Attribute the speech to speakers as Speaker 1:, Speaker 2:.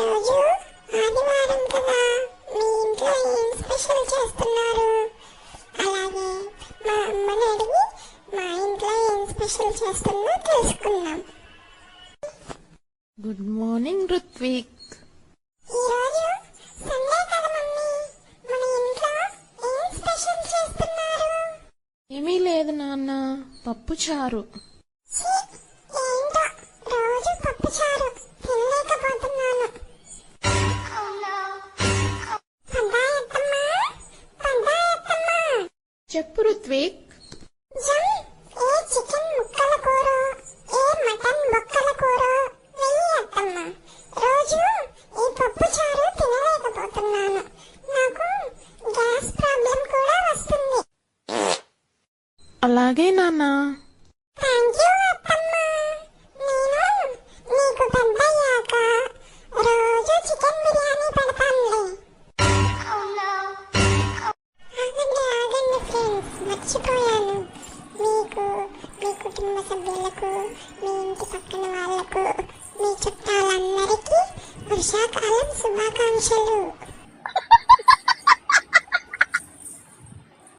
Speaker 1: ఈరోజు ఆదివారం కదా. మీ ఇంట్లో ఏం స్పెషల్ చేస్తున్నారు? అలాగే మా అమ్మని అడిగి మా ఇంట్లో ఏం స్పెషల్ చేస్తున్నా తెలుసుకుందాం.
Speaker 2: గుడ్ మార్నింగ్ రుత్విక్
Speaker 1: ఈరోజు సండే కదా మమ్మీ. మన ఇంట్లో ఏం స్పెషల్ చేస్తున్నారు?
Speaker 2: ఏమీ లేదు నాన్న పప్పు చారు. చెప్పు రుత్విక్
Speaker 1: జమ్ ఏ చికెన్ ముక్కల కూర? ఏ మటన్ బొక్కల కూర? వెయ్యి అత్తమ్మ. రోజు ఈ పప్పు చారు తినలేకపోతున్నాను. నాకు గ్యాస్ ప్రాబ్లం కూడా వస్తుంది.
Speaker 2: అలాగే నాన్న.
Speaker 1: మర్చిపోయాను. మీకు మీ కుటుంబ సభ్యులకు మీ ఇంటి పక్కన వాళ్ళకు మీ చుట్టాలందరికీ వర్షాకాలం శుభాకాంక్షలు.